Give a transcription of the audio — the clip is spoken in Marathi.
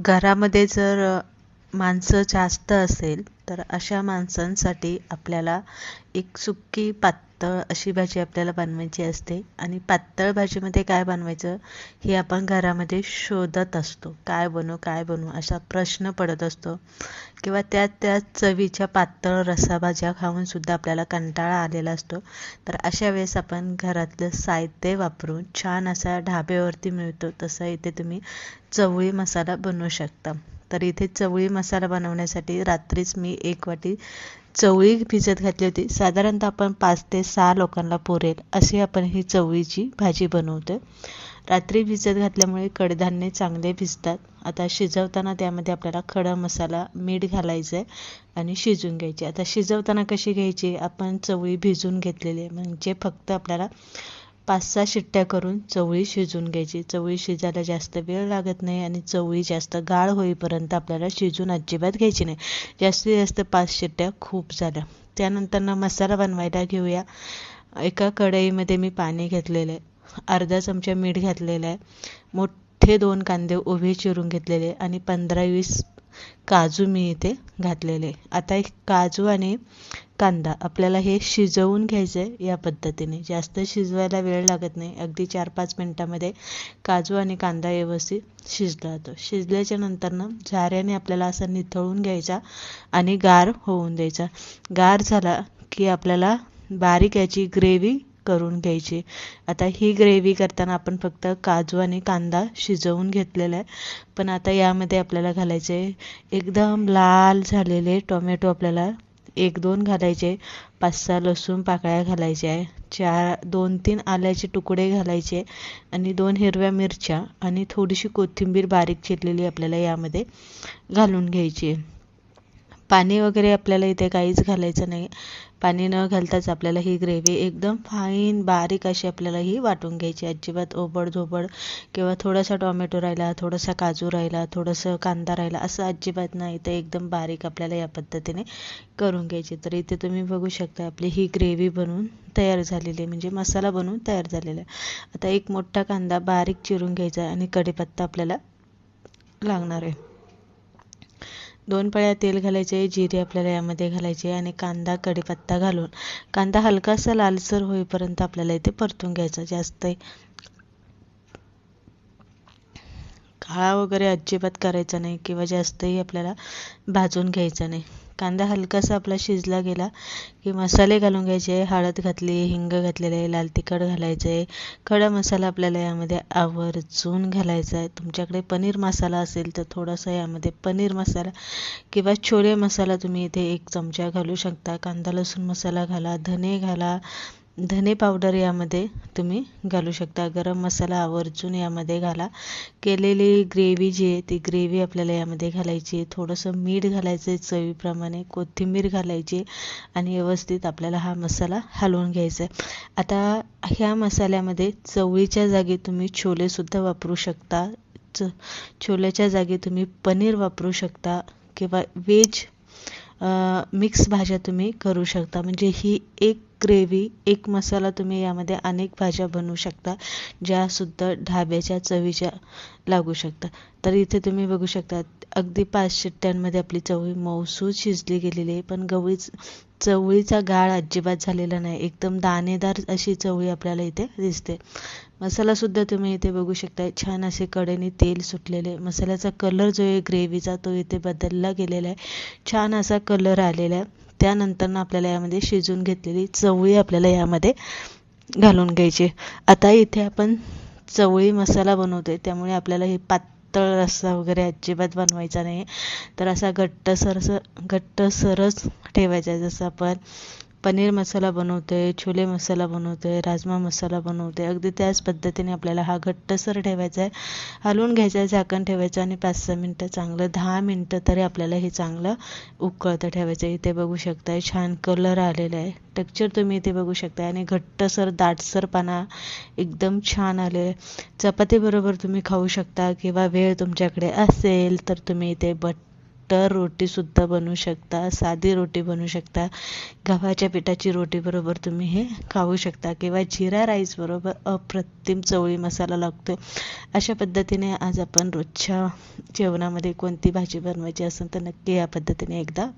घरामध्ये जर माणसं जास्त असेल तर अशा माणसांसाठी आपल्याला एक सुक्की पातळ अशी भाजी आपल्याला बनवायची असते. आणि पातळ भाजीमध्ये काय बनवायचं? हे आपण घरामध्ये शोधत असतो. काय बनवू काय बनवू असा प्रश्न पडत असतो. किंवा त्या त्या चवीच्या पातळ रसाभाज्या खाऊनसुद्धा आपल्याला कंटाळा आलेला असतो. तर अशा वेळेस आपण घरातलं साहित्य वापरून छान असा ढाब्यावरती मिळतो. तसा इथे तुम्ही चवळी मसाला बनवू शकता. तर इथे चवळी मसाला बनवण्यासाठी रात्रीच मी एक वाटी चवळी भिजत घातली होती. साधारणतः आपण पाच ते सहा लोकांना पुरेल अशी आपण ही चवळीची भाजी बनवतो रात्री भिजत घातल्यामुळे कडधान्य चांगले भिजतात. आता शिजवताना त्यामध्ये आपल्याला खडा मसाला मीठ घालायचं आहे आणि शिजून घ्यायचे. आता शिजवताना कशी घ्यायची? आपण चवळी भिजून घेतलेली आहे. म्हणजे फक्त आपल्याला पाच सहा शिट्ट्या करून चवळी शिजून घ्यायची. चवळी शिजायला जास्त वेळ लागत नाही आणि चवळी जास्त गाळ होईपर्यंत आपल्याला शिजून अजिबात घ्यायची नाही. जास्तीत जास्त पाच शिट्ट्या खूप झाल्या. त्यानंतर ना मसाला बनवायला घेऊया. एका कढईमध्ये मी पाणी घेतलेलं आहे. अर्धा चमचा मीठ घातलेलं आहे. मोठे दोन कांदे उभे चिरून घेतलेले आणि पंधरा वीस काजू मी इथे घातलेले. आता एक काजू आणि कांदा. आपल्याला हे शिजवून घ्यायचं आहे या पद्धतीने. जास्त शिजवायला वेळ लागत नाही. अगदी चार पाच मिनटामध्ये काजू आणि कांदा व्यवस्थित शिजला जातो. शिजल्याच्या नंतरनं झाऱ्याने आपल्याला असा निथळून घ्यायचा आणि गार होऊन द्यायचा. गार झाला की आपल्याला बारीक याची ग्रेव्ही करून घ्यायची. आता ही ग्रेव्ही करताना आपण फक्त काजू आणि कांदा शिजवून घेतलेला आहे. पण आता यामध्ये आपल्याला घालायचे एकदम लाल झालेले टोमॅटो आपल्याला एक दोन घालायचे. पाच सहा लसूण पाकळ्या घालायच्या आहे. चार दोन तीन आल्याचे तुकडे घालायचे आणि दोन हिरव्या मिरच्या आणि थोडीशी कोथिंबीर बारीक चिरलेली आपल्याला यामध्ये घालून घ्यायची आहे. पाणी वगैरे आपल्याला इथे काहीच घालायचं नाही. पाणी न घालताच आपल्याला ही ग्रेव्ही एकदम फाईन बारीक अशी आपल्याला ही वाटून घ्यायची. अजिबात ओबड झोबड किंवा थोडासा टोमॅटो राहिला थोडासा काजू राहिला थोडंसं कांदा राहिला असं अजिबात नाही. तर एकदम बारीक आपल्याला या पद्धतीने करून घ्यायची. तर इथे तुम्ही बघू शकता आपली ही ग्रेव्ही बनवून तयार झालेली आहे. म्हणजे मसाला बनवून तयार झालेला आहे. आता एक मोठा कांदा बारीक चिरून घ्यायचा आणि कढीपत्ता आपल्याला लागणार आहे. दोन पळ्या तेल घालायचे जिरे आपल्याला यामध्ये घालायचे आणि कांदा कढीपत्ता घालून. कांदा हलकासा लालसर होईपर्यंत आपल्याला इथे परतून घ्यायचा जास्त काळा वगैरे अजिबात करायचा नाही किंवा जास्तही आपल्याला भाजून घ्यायचा नाही. कांदा हलकासा आपला शिजला गेला की मसाले घालून घ्यायचे हळद घातली हिंग घातलेलं आहे लाल तिखट घालायचं. आहे खडा मसाला आपल्याला यामध्ये आवर्जून घालायचा आहे. तुमच्याकडे पनीर मसाला असेल तर थोडासा यामध्ये पनीर मसाला किंवा छोले मसाला तुम्ही इथे एक चमचा घालू शकता. कांदा लसूण मसाला घाला धने घाला धने पावडर यामध्ये तुम्ही घालू शकता. गरम मसाला आवर्जून यामध्ये घाला. केलेली ग्रेव्ही जी आहे ती ग्रेव्ही आपल्याला यामध्ये घालायची थोडंसं मीठ घालायचं आहे चवीप्रमाणे कोथिंबीर घालायची आणि व्यवस्थित आपल्याला हा मसाला हलवून घ्यायचा आहे. आता ह्या मसाल्यामध्ये चवळीच्या जागी तुम्ही छोलेसुद्धा वापरू शकता. च छोल्याच्या जागी तुम्ही पनीर वापरू शकता किंवा व्हेज मिक्स भाज्या तुम्ही करू शकता. म्हणजे ही एक ग्रेव्ही एक मसाला तुम्ही यामध्ये अनेक भाज्या बनवू शकता ज्यासुद्धा ढाब्याच्या चवीच्या लागू शकतात तर इथे तुम्ही बघू शकता अगदी पाच शिट्ट्यांमध्ये आपली चवळी मौसूद शिजली गेलेली आहे पण गवळीच चवळीचा गाळ अजिबात झालेला नाही. एकदम दाणेदार अशी चवळी आपल्याला इथे दिसते. मसालासुद्धा तुम्ही इथे बघू शकता. छान असे कडेने तेल सुटलेले. मसाल्याचा कलर जो आहे ग्रेव्हीचा तो इथे बदलला गेलेला आहे. छान असा कलर आलेला आहे. त्यानंतर आपल्याला यामध्ये शिजून घेतलेली चवळी आपल्याला यामध्ये घालून घ्यायची आता इथे आपण चवळी मसाला बनवतोय. त्यामुळे आपल्याला हे पात पातळ रस्सा वगैरे अजिबात बनवायचा नाही. तर असा घट्टसर घट्टसरच ठेवायचा आहे जसं आपण पनीर मसाला बनवतो आहे छोले मसाला बनवतो आहे राजमा मसाला बनवते अगदी त्याच पद्धतीने आपल्याला हा घट्टसर ठेवायचा आहे. हलवून घ्यायचा आहे झाकण ठेवायचं आणि पाच सहा मिनटं चांगलं दहा मिनटं तरी आपल्याला हे चांगलं उकळतं ठेवायचं आहे. इथे बघू शकताय छान कलर आलेला आहे. टेक्चर तुम्ही इथे बघू शकता आणि घट्टसर दाटसरपणा एकदम छान आले. आहे चपातीबरोबर तुम्ही खाऊ शकता किंवा वेळ तुमच्याकडे असेल तर तुम्ही इथे बट तर रोटीसुद्धा बनवू शकता साधी रोटी बनवू शकता. गव्हाच्या पिठाची रोटीबरोबर तुम्ही हे खाऊ शकता किंवा जिरा राईसबरोबर अप्रतिम चवळी मसाला लागतो. अशा पद्धतीने आज आपण रोजच्या जेवणामध्ये कोणती भाजी बनवायची असेल तर नक्की या पद्धतीने एकदा